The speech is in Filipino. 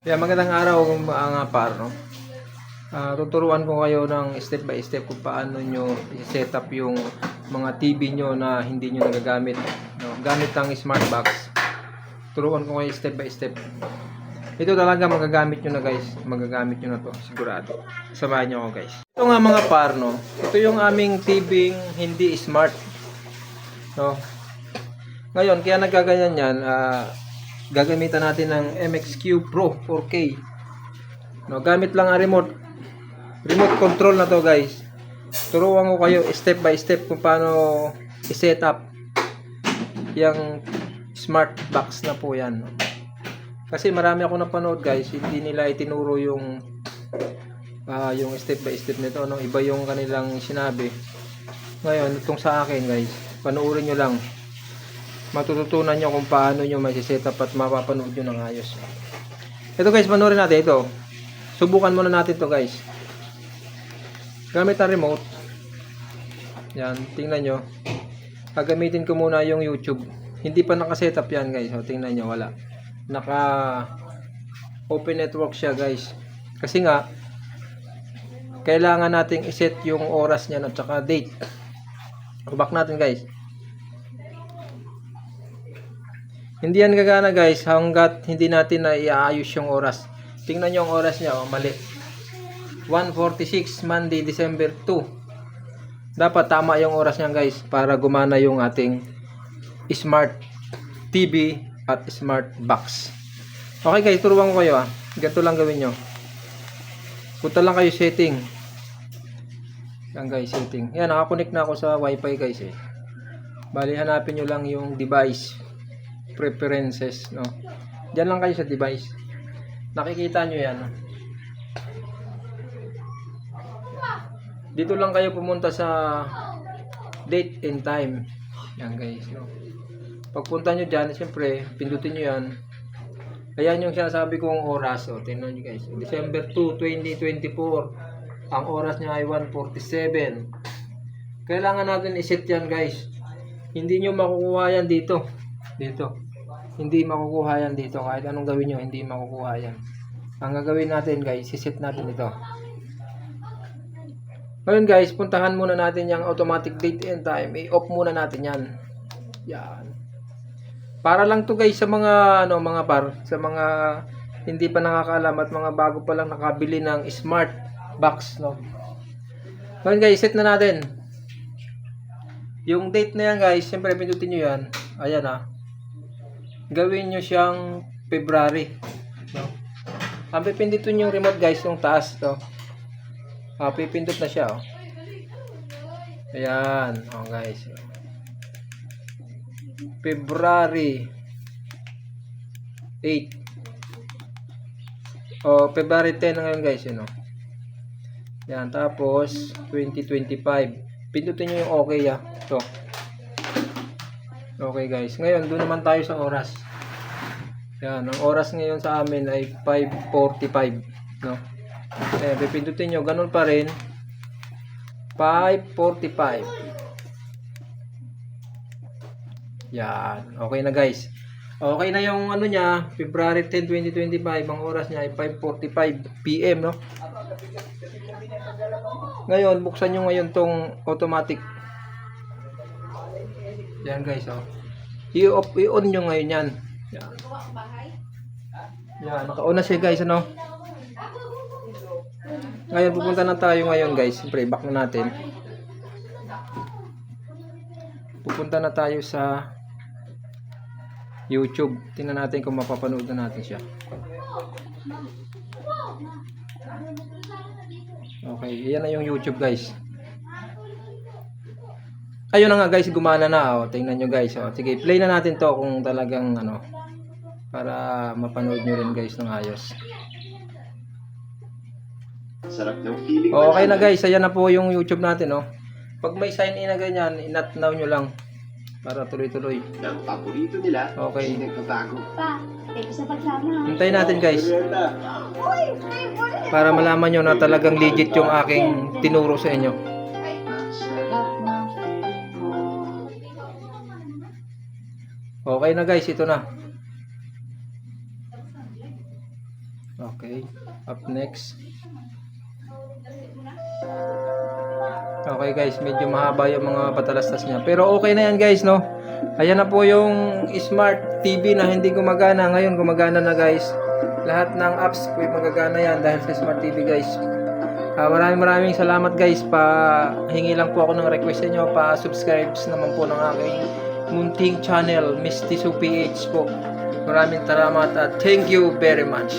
Kaya magandang araw mga par, no? Ah, tuturuan ko kayo ng step by step kung paano nyo i-set up yung mga TV nyo na hindi nyo nagagamit. No? Gamit ang smart box. Turuan ko kayo step by step. Ito talaga magagamit nyo na guys. Magagamit nyo na to, sigurado. Samahan nyo ako guys. Ito nga mga par, no? Ito yung aming TV hindi smart. No? Ngayon, kaya nagkaganyan yan, ah, gagamitan natin ng MXQ Pro 4K. No, gamit lang ang remote. Remote control na to, guys. Turuan ko kayo step by step kung paano i-set up yung smart box na po yan. Kasi marami ako napanood, guys, hindi nila itinuro yung ah, yung step by step nito, no? Iba yung kanilang sinabi. Ngayon, itong sa akin, guys, panoorin nyo lang matututunan nyo kung paano nyo may set up at mapapanood nyo ng ayos. Ito guys, panoorin natin ito. Subukan muna natin to guys. Gamit ang remote. Yan, tingnan nyo. Gagamitin ko muna yung YouTube. Hindi pa naka-setup yan guys. O, tingnan nyo, wala. Naka open network siya guys. Kasi nga, kailangan nating iset yung oras niyan at saka date. Back natin guys. Hindi yan gagana guys hanggat hindi natin na iaayos yung oras. Tingnan nyo ang oras niya, oh, mali. 1.46 Monday, December 2. Dapat tama yung oras niya guys para gumana yung ating smart TV at smart box. Okay guys, turuan ko kayo ah. Ganito lang gawin nyo. Punta lang kayo setting. Yan guys, setting. Yan, nakakonect na ako sa wifi guys eh. Bali, hanapin nyo lang yung device preferences, no? Diyan lang kayo sa device. Nakikita nyo yan. Dito lang kayo pumunta sa date and time. Yan guys, no? Pagpunta nyo dyan, siyempre, pindutin nyo yan. Ayan yung sinasabi kong oras. O, tingnan nyo guys. December 2, 2024. Ang oras niya ay 1.47. Kailangan natin iset yan guys. Hindi nyo makukuha yan dito. Dito. Hindi makukuha yan dito. Kahit anong gawin nyo, hindi makukuha yan. Ang gagawin natin guys, iset natin ito. Ngayon guys, puntahan muna natin yung automatic date and time. I-off muna natin yan. Yan. Para lang to guys sa mga ano mga par, sa mga hindi pa nakakaalam at mga bago pa lang nakabili ng smart box, no. Ngayon guys, set na natin. Yung date na yan guys, siyempre pindutin nyo yan. Ayan ah. Gawin nyo siyang February. No? Ang pipindutin yung remote guys, yung taas to. Ah, pipindot na siya oh. Ayan, oh guys. February 8. Oh, February 10 na ngayon guys, yun oh. Yan, tapos 2025. Pindutin nyo yung okay ah. Ito. Okay guys. Ngayon, doon naman tayo sa oras. Yan, ang oras ngayon sa amin ay 5.45. No? Eh, pipindutin nyo, ganun pa rin. 5.45. Yan, okay na guys. Okay na yung ano niya, February 10, 2025. Ang oras niya ay 5.45 PM, no? Ngayon, buksan nyo ngayon tong automatic. Yan guys, oh. I-off, i-on nyo ngayon yan. Yan. Yan, naka-on na siya guys, ano? Ngayon, pupunta na tayo ngayon guys. Siyempre, back na natin. Pupunta na tayo sa YouTube. Tingnan natin kung mapapanood na natin siya. Okay, yan na yung YouTube guys. Ayun na nga guys, gumana na. Oh. Tingnan nyo guys. Oh. Sige, play na natin to kung talagang ano. Para mapanood nyo rin guys ng ayos. Sarap ng feeling Oh, okay na guys, ayan na po yung YouTube natin. Oh. Pag may sign in na ganyan, inat now nyo lang. Para tuloy-tuloy. ng paborito nila. Okay. Hindi nagbabago. Pa, you sa pagsama. Hintayin natin guys. Para malaman nyo na talagang legit yung aking tinuro sa inyo. Okay na guys, ito na. Okay. Up next. Okay guys, medyo mahaba yung mga patalastas niya. Pero okay na yan guys, no? Ayan na po yung smart TV na hindi gumagana. Ngayon gumagana na guys. Lahat ng apps yung magagana yan dahil sa smart TV guys. Ah, maraming maraming salamat guys. Pa hingi lang po ako ng request sa inyo. Pa subscribe naman po ng aking munting channel, Misty PH po. Maraming salamat at thank you very much.